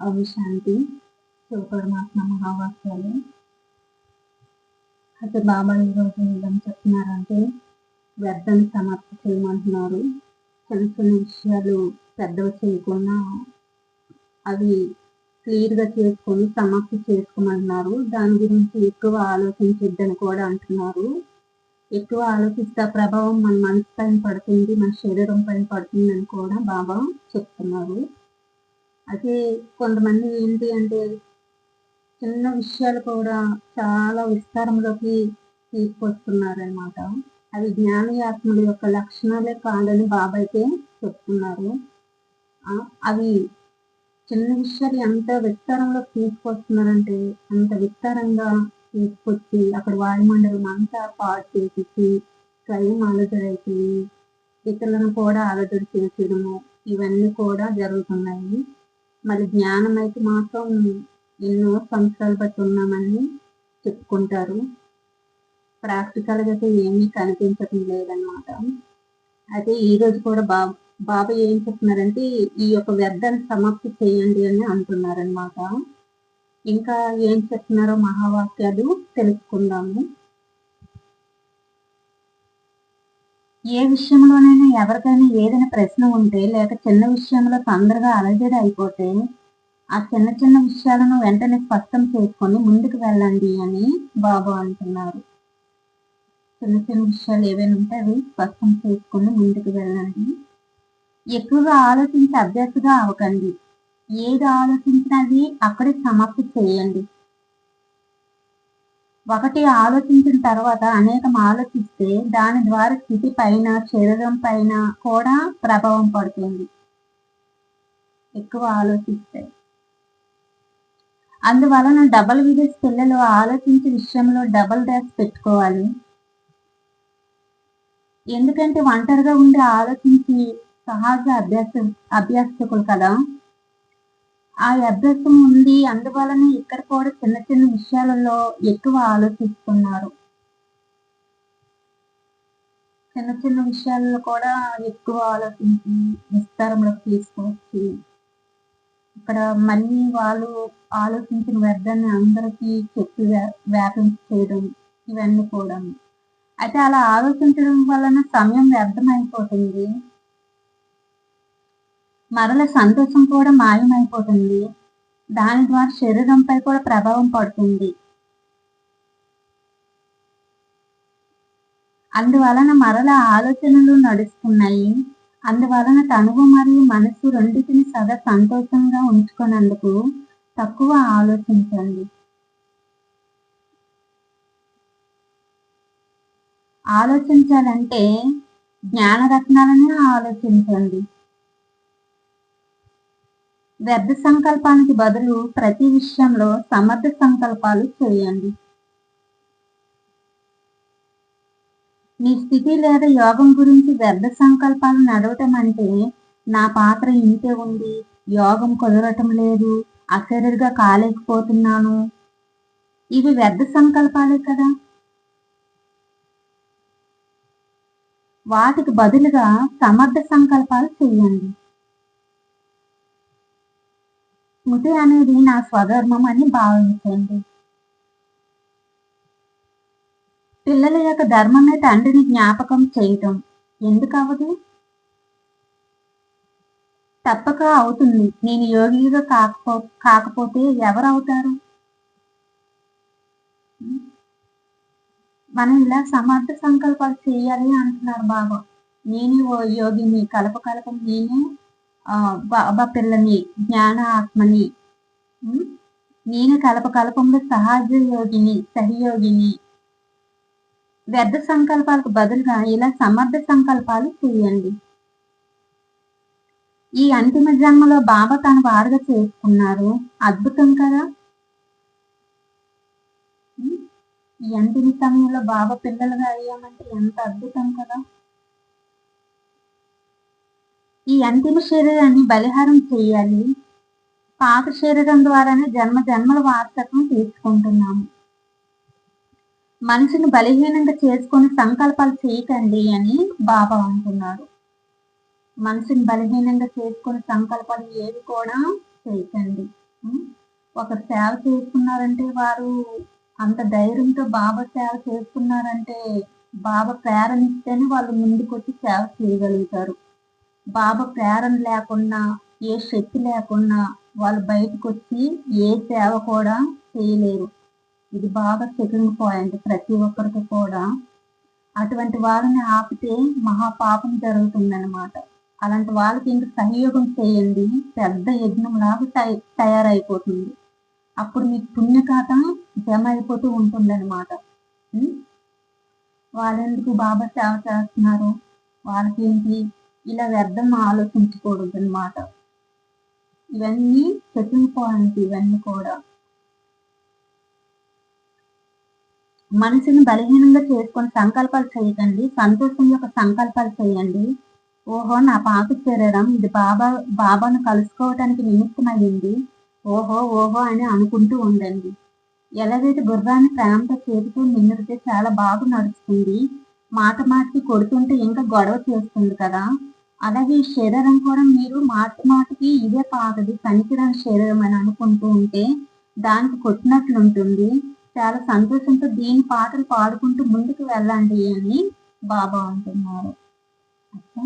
అవి శాంతి శివపరమాత్మ మహావాక్యాలు. అయితే బాబాయ్ ఈరోజు ఏం చెప్తున్నారంటే వ్యర్థం సమాప్తి చేయమంటున్నారు. చిన్న చిన్న విషయాలు పెద్దవి చేయకుండా అవి క్లియర్గా చేసుకొని సమాప్తి చేసుకోమంటున్నారు. దాని గురించి ఎక్కువ ఆలోచించొద్దని కూడా అంటున్నారు. ఎక్కువ ఆలోచిస్తే ప్రభావం మన మనసు పైన పడుతుంది మన శరీరం పైన పడుతుంది అని కూడా బాబా చెప్తున్నారు. అయితే కొంతమంది ఏంటి అంటే చిన్న విషయాలు కూడా చాలా విస్తారంలోకి తీసుకొస్తున్నారనమాట అవి జ్ఞానయాత్మల యొక్క లక్షణాలే కాదని బాబైతే అయితే చెప్తున్నారు అవి చిన్న విషయాలు ఎంత విస్తారంలో తీసుకొస్తున్నారంటే అంత విస్తారంగా తీసుకొచ్చి అక్కడ వాయుమండలం అంతా పాడు చేసేసి స్వయం ఆలోచనైపోయి ఇతరులను కూడా ఆలోచన చేసేయడము ఇవన్నీ కూడా జరుగుతున్నాయి. మరి జ్ఞానం అయితే మాత్రం ఎన్నో సంవత్సరాలు బట్టి ఉన్నామని చెప్పుకుంటారు. ప్రాక్టికల్గా అయితే ఏమీ కనిపించడం లేదనమాట అయితే ఈ రోజు కూడా బా బాబా ఏం చెప్తున్నారంటే ఈ యొక్క వ్యర్థాన్ని సమాప్తి చేయండి అని అంటున్నారనమాట ఇంకా ఏం చెప్తున్నారో మహావాక్యాలు తెలుసుకుందాము. ఏ విషయంలోనైనా ఎవరికైనా ఏదైనా ప్రశ్న ఉంటే లేక చిన్న విషయంలో తొందరగా అలజడి అయిపోతే ఆ చిన్న చిన్న విషయాలను వెంటనే స్పష్టం చేసుకొని ముందుకు వెళ్ళండి అని బాబు అంటున్నారు. చిన్న చిన్న విషయాలు ఏవైనా ఉంటే అవి స్పష్టం చేసుకొని ముందుకు వెళ్ళండి. ఎక్కువగా ఆలోచించి అభ్యర్థిగా అవ్వకండి. ఏది ఆలోచించినది అది అక్కడే సమాప్తి చేయండి. ఒకటి ఆలోచించిన తర్వాత అనేకం ఆలోచిస్తే దాని ద్వారా స్థితి పైన శరీరం పైన కూడా ప్రభావం పడుతుంది. ఎక్కువ ఆలోచిస్తే. అందువలన డబల్ విజెస్ పిల్లలు ఆలోచించే విషయంలో డబల్ డ్యాస్ పెట్టుకోవాలి. ఎందుకంటే ఒంటరిగా ఉండి ఆలోచించి సహజ అభ్యాస అభ్యాసకులు కదా. ఆ అభ్యాసం ఉంది. అందువలన ఇక్కడ కూడా చిన్న చిన్న విషయాలలో ఎక్కువ ఆలోచిస్తున్నారు. చిన్న చిన్న విషయాలలో కూడా ఎక్కువ ఆలోచించి విస్తారంలోకి తీసుకొచ్చి ఇక్కడ మళ్ళీ వాళ్ళు ఆలోచించిన వ్యర్థాన్ని అందరికీ చెప్పి వ్యా- వ్యాపించి చేయడం ఇవన్నీ కూడా అయితే అలా ఆలోచించడం వలన సమయం వ్యర్థమైపోతుంది. మరల సంతోషం కూడా మాయమైపోతుంది. దాని ద్వారా శరీరంపై కూడా ప్రభావం పడుతుంది. అందువలన మరల ఆలోచనలు నడుస్తున్నాయి. అందువలన తనువు మరియు మనసు రెండింటిని సదా సంతోషంగా ఉంచుకున్నందుకు తక్కువ ఆలోచించండి. ఆలోచించాలంటే జ్ఞానరత్నాలనే ఆలోచించండి. వ్యర్థ సంకల్పానికి బదులు ప్రతి విషయంలో సమర్థ సంకల్పాలు చేయండి. మీ స్థితి లేదా యోగం గురించి వ్యర్థ సంకల్పాలు నడవటం అంటే నా పాత్ర ఇంతే ఉంది యోగం కుదరటం లేదు అసరిగా కాలేకపోతున్నాను. ఇవి వ్యర్థ సంకల్పాలే కదా. వాటికి బదులుగా సమర్థ సంకల్పాలు చేయండి. స్మృతి అనేది నా స్వధర్మం అని భావించండి. పిల్లల యొక్క ధర్మమే తండ్రిని జ్ఞాపకం చేయటం. ఎందుకు అవదు? తప్పక అవుతుంది. నేను యోగిగా కాకపో కాకపోతే ఎవరు అవుతారు మనం ఇలా సమర్థ సంకల్పాలు చేయాలి అంటున్నారు బాబా. నేనే ఓ యోగిని. కలప కలప నేనే. పిల్లని జ్ఞాన ఆత్మని నేను కలప కలపంలో సహజ యోగిని సహయోగిని. వ్యర్థ సంకల్పాలకు బదులుగా ఇలా సమర్థ సంకల్పాలు చేయండి. ఈ అంతిమ జన్మలో బాబా తన వారుగా చేసుకున్నారు. అద్భుతం కదా? ఈ అంతిమ సమయంలో బాబా పిల్లలుగా అయ్యామంటే ఎంత అద్భుతం కదా? ఈ అంతిమ శరీరాన్ని బలిహారం చేయాలి. పాత శరీరం ద్వారానే జన్మ జన్మల వారసత్వం తీసుకుంటున్నాము. మనసును బలహీనంగా చేసుకొని సంకల్పాలు చేయకండి అని బాబా అంటున్నారు మనసుని బలహీనంగా చేసుకొని సంకల్పాలు ఏవి కూడా చేయకండి. ఒకరు ఒక సేవ చేసుకున్నారంటే వారు అంత ధైర్యంతో బాబా సేవ చేసుకున్నారంటే బాబా ప్రేరణిస్తేనే వాళ్ళు ముందుకొచ్చి సేవ చేయగలుగుతారు. బాబా ప్రేరణ లేకుండా ఏ శక్తి లేకుండా వాళ్ళు బయటకు వచ్చి ఏ సేవ కూడా చేయలేరు. ఇది బాగా సెకండ్ పాయింట్ ప్రతి ఒక్కరికి కూడా అటువంటి వాళ్ళని ఆపితే మహా పాపం జరుగుతుందన్నమాట. అలాంటి వాళ్ళకి ఇంక సహయోగం చేయండి. పెద్ద యజ్ఞం లాగా తయ- తయారైపోతుంది. అప్పుడు మీకు పుణ్యకాత జమ అయిపోతూ ఉంటుందన్నమాట. వాళ్ళెందుకు బాబా సేవ చేస్తున్నారు? వాళ్ళకి ఏంటి ఇలా వ్యర్థం ఆలోచించకూడదు అనమాట ఇవన్నీ సెకండ్ పాయింట్ ఇవన్నీ కూడా. మనసుని బలహీనంగా చేసుకొని సంకల్పాలు చేయకండి. సంతోషం యొక్క సంకల్పాలు చేయండి. ఓహో నా పాప శరీరం ఇది బాబా బాబాను కలుసుకోవటానికి నిమిత్తమయ్యింది ఓహో ఓహో అని అనుకుంటూ ఉండండి. ఎలాగైతే గుర్రాన్ని ప్రేమతో చేతితో నిన్నుడితే చాలా బాగా నడుస్తుంది. మాట మాటకి కొడుతుంటే ఇంకా గొడవ చేస్తుంది కదా. అలాగే ఈ శరీరం కూడా మీరు మాట మాటకి ఇదే పాతది పనికిరాని శరీరం అని అనుకుంటూ ఉంటే దానికి కొట్టినట్లుంటుంది చాలా సంతోషంతో దీని పాటలు పాడుకుంటూ ముందుకు వెళ్ళండి అని బాబా అంటున్నారు. అచ్చా?